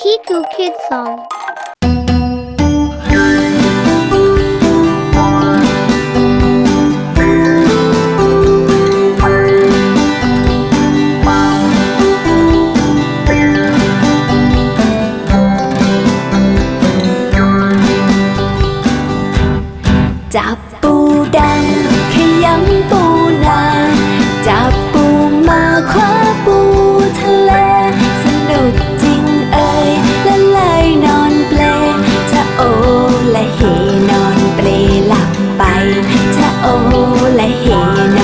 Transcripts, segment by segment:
Kiku Kid Song. ให้เธอโอและเฮนะ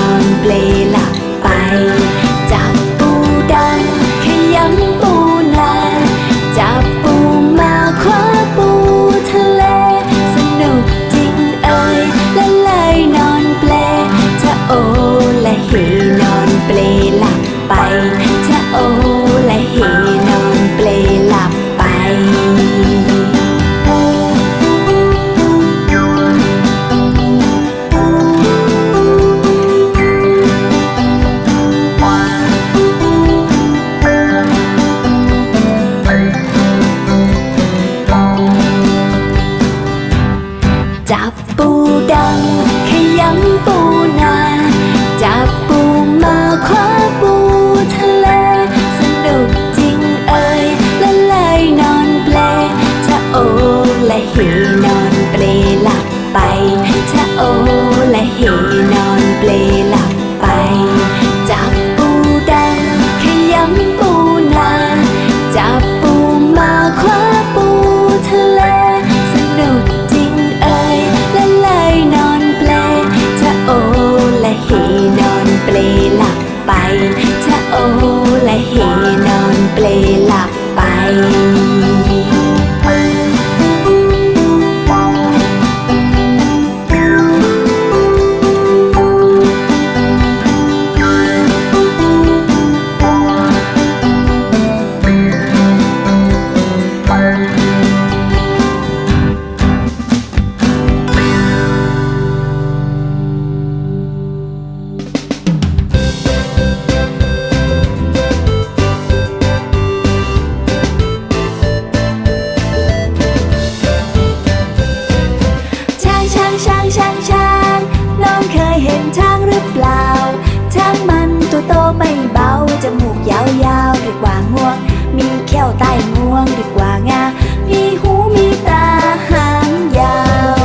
ไม่เบา จมูกยาวยาวดีกว่างวง มีเข้วใต้งวงดีกว่างา มีหูมีตาหางยาว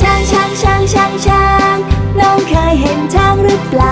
ช้างช้างช้างช้างช้างน้องเคยเห็นช้างหรือเปล่า